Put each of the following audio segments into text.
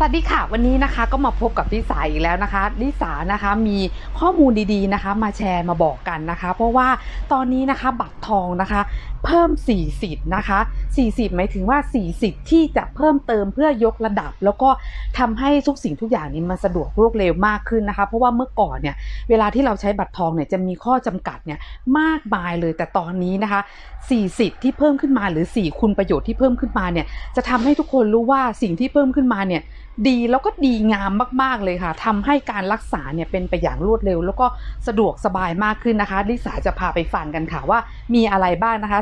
สวัสดีค่ะวันนี้นะคะก็มาพบกับลิสาอีกแล้วนะคะลิสานะคะมีข้อมูลดีๆนะคะมาแชร์มาบอกกันนะคะ เพราะว่าตอนนี้นะคะบัตรทองนะคะ เพิ่ม4สิทธ์นะคะ4สิทธ์หมายถึงว่า4สิทธิ์ที่จะเพิ่มเติมเพื่อยกระดับ แล้วก็ทำให้ทุกสิ่งทุกอย่างนี้มันสะดวกรวดเร็วมากขึ้นนะคะ เพราะว่าเมื่อก่อนเนี่ยเวลาที่เราใช้บัตรทองเนี่ยจะมีข้อจำกัดเนี่ยมากมายเลยแต่ตอนนี้นะคะ4สิทธิ์ที่เพิ่มขึ้นมาหรือ 4 คุณประโยชน์ที่เพิ่มขึ้นมาเนี่ยจะทำให้ทุกคนรู้ว่าสิ่งที่เพิ่มขึ้นมาเนี่ย ดีแล้วก็ดีงามมาก ๆ เลยค่ะทำให้การรักษาเนี่ยเป็นไปอย่างรวดเร็ว แล้วก็สะดวกสบายมากขึ้นนะคะลิสาจะพาไปฟังกันค่ะว่ามีอะไรบ้างนะคะ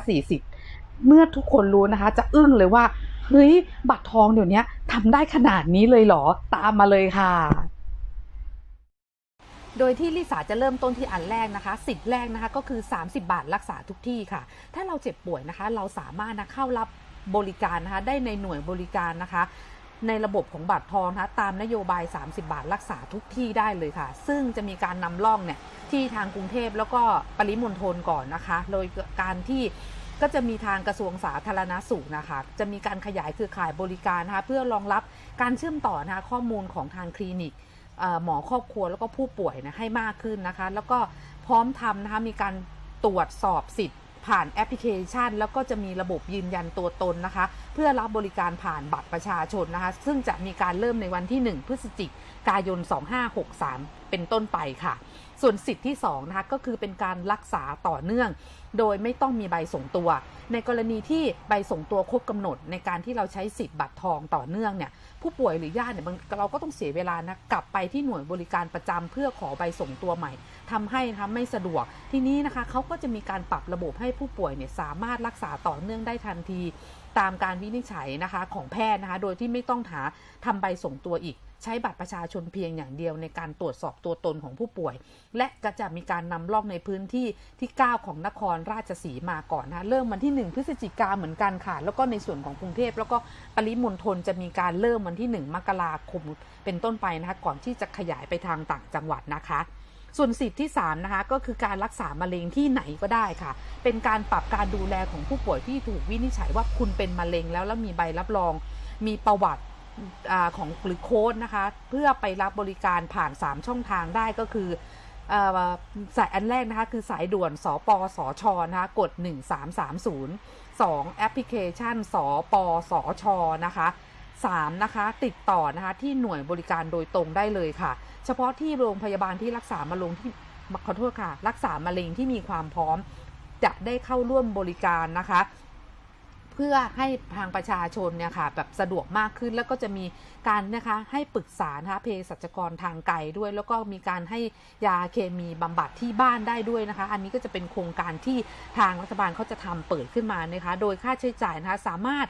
40เมื่อทุกคนรู้นะคะ จะอึ้งเลยว่าเฮ้ยบัตรทองเดี๋ยวนี้ทำได้ขนาดนี้เลยเหรอตามมาเลยค่ะ โดยที่ลิสาจะเริ่มต้นที่อันแรกนะคะ สิทธิ์แรกนะคะก็คือ 30 บาทรักษาทุกที่ค่ะ ถ้าเราเจ็บป่วยนะคะ เราสามารถนะเข้ารับบริการนะคะ ได้ในหน่วยบริการนะคะ ในระบบของบัตรทองนะตามนโยบาย 30 บาทรักษาทุกที่ได้เลยค่ะ ซึ่งจะมีการนำร่องเนี่ยที่ทางกรุงเทพแล้วก็ปริมณฑลก่อนนะคะ โดยการที่ก็จะมีทางกระทรวงสาธารณสุขนะคะ จะมีการขยายเครือข่ายบริการนะคะเพื่อรองรับการเชื่อมต่อนะคะข้อมูลของทางคลินิกหมอครอบครัวแล้วก็ผู้ป่วยนะให้มากขึ้นนะคะ แล้วก็พร้อมทำนะคะมีการตรวจสอบสิทธิ์ ผ่านแอปพลิเคชัน แล้วก็จะมีระบบยืนยันตัวตนนะคะ เพื่อรับบริการผ่านบัตรประชาชนนะคะ ซึ่งจะมีการเริ่มในวันที่ 1 พฤศจิกายน 2563 เป็นต้นไปค่ะ ส่วนสิทธิ์ที่2นะคะก็คือเป็นการรักษาต่อเนื่อง โดยไม่ต้องมีใบส่งตัว ในกรณีที่ใบส่งตัวครบกำหนด ในการที่เราใช้สิทธิ์บัตรทองต่อเนื่องเนี่ยผู้ป่วยหรือญาติเนี่ยเราก็ต้องเสียเวลานะกลับไปที่หน่วยบริการประจำเพื่อขอใบส่งตัวใหม่ทำให้นะคะไม่สะดวก ทีนี้นะคะเขาก็จะมีการปรับระบบให้ผู้ป่วยเนี่ยสามารถรักษาต่อเนื่องได้ทันที ตามการวินิจฉัยนะคะของแพทย์นะคะโดยที่ไม่ต้องหาทำใบส่งตัวอีก ใช้บัตรประชาชนเพียงอย่างเดียวในการตรวจสอบตัวตนของผู้ป่วย และก็จะมีการนำร่องในพื้นที่ที่ 9 ของนครราชสีมาก่อนนะคะเริ่มวันที่ 1 พฤศจิกาเหมือนกันค่ะ แล้วก็ในส่วนของกรุงเทพแล้วก็ปริมณฑลจะมีการเริ่มวันที่ 1 มกราคมเป็นต้นไปนะคะก่อนที่จะขยายไปทางต่างจังหวัดนะคะส่วนสิทธิ์ที่ 3 นะคะ ก็คือการรักษามะเร็งที่ไหนก็ได้ค่ะ เป็นการปรับการดูแลของผู้ป่วยที่ถูกวินิจฉัยว่าคุณเป็นมะเร็งแล้วแล้วมีใบรับรอง มีประวัติ อของหรือโค้ดนะคะ เพื่อไปรับบริการผ่าน 3 ช่องทางได้ก็คืออสายอันแรกนะคะคือสายด่วนสปสชนะคะกด 1330 2 แอปพลิเคชัน สปสชนะคะ3นะคะติดต่อนะคะที่หน่วยบริการโดยตรงได้เลยค่ะ เฉพาะที่โรงพยาบาลที่รักษามะเร็งที่ขอโทษค่ะ รักษามะเร็งที่มีความพร้อมจะได้เข้าร่วมบริการนะคะ เพื่อให้ทางประชาชนเนี่ยค่ะแบบสะดวกมากขึ้นแล้วก็จะมีการนะคะให้ปรึกษานะคะเภสัชกรทางไกลด้วย แล้วก็มีการให้ยาเคมีบำบัดที่บ้านได้ด้วยนะคะ อันนี้ก็จะเป็นโครงการที่ทางรัฐบาลเขาจะทำเปิดขึ้นมานะคะ โดยค่าใช้จ่ายนะคะสามารถ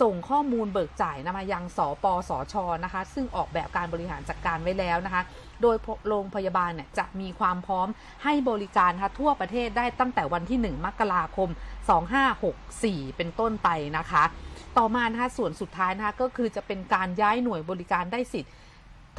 ส่งข้อมูลเบิกจ่ายนะมายังสปสชนะคะ ซึ่งออกแบบการบริหารจัดการไว้แล้วนะคะ โดยโรงพยาบาลเนี่ยจะมีความพร้อมให้บริการนะคะทั่วประเทศได้ตั้งแต่วันที่ 1 มกราคม 2564 เป็นต้นไปนะคะ ต่อมานะคะส่วนสุดท้ายนะคะก็คือจะเป็นการย้ายหน่วยบริการได้สิทธิ์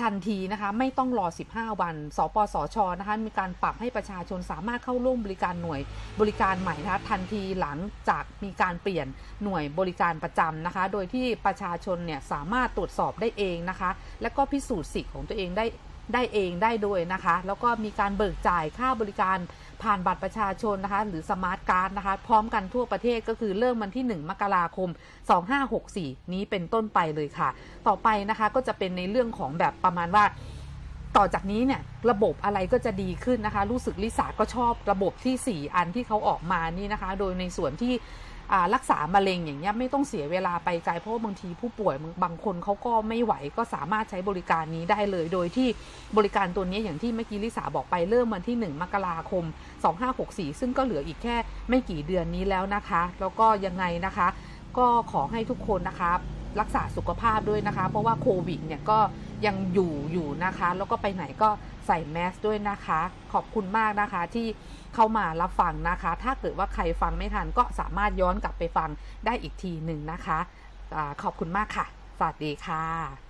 ทันทีนะคะไม่ต้องรอ 15 วัน สปสชนะคะมีการปรับให้ประชาชนสามารถเข้าร่วมบริการหน่วยบริการใหม่นะคะทันทีหลังจากมีการเปลี่ยนหน่วยบริการประจำนะคะ โดยที่ประชาชนเนี่ยสามารถตรวจสอบได้เองนะคะ และก็พิสูจน์สิทธิ์ของตัวเองได้ ได้เองได้ด้วยนะคะ แล้วก็มีการเบิกจ่ายค่าบริการผ่านบัตรประชาชนนะคะหรือสมาร์ทการ์ดนะคะพร้อมกันทั่วประเทศก็คือเริ่มวันที่ 1 มกราคม 2564 นี้เป็นต้นไปเลยค่ะ ต่อไปนะคะก็จะเป็นในเรื่องของแบบประมาณว่าต่อจากนี้เนี่ยระบบอะไรก็จะดีขึ้นนะคะ รู้สึกลิสาก็ชอบระบบที่ 4 อันที่เขาออกมานี่นะคะ โดยในส่วนที่ รักษามะเร็งอย่างเงี้ยไม่ต้องเสียเวลาไปไกลเพราะบางทีผู้ป่วยบางคนเขาก็ไม่ไหวก็สามารถใช้บริการนี้ได้เลย โดยที่บริการตัวนี้อย่างที่เมื่อกี้ลิสาบอกไปเริ่มวันที่ 1 มกราคม 2564 ซึ่งก็เหลืออีกแค่ไม่กี่เดือนนี้แล้วนะคะ แล้วก็ยังไงนะคะ ก็ขอให้ทุกคนนะคะรักษาสุขภาพด้วยนะคะ เพราะว่าโควิดเนี่ยก็ยังอยู่อยู่นะคะ แล้วก็ไปไหนก็ ใส่แมสด้วยนะคะ ขอบคุณมากนะคะที่เข้ามารับฟังนะคะ ถ้าเกิดว่าใครฟังไม่ทันก็สามารถย้อนกลับไปฟังได้อีกทีหนึ่งนะคะอาขอบคุณมากค่ะ สวัสดีค่ะ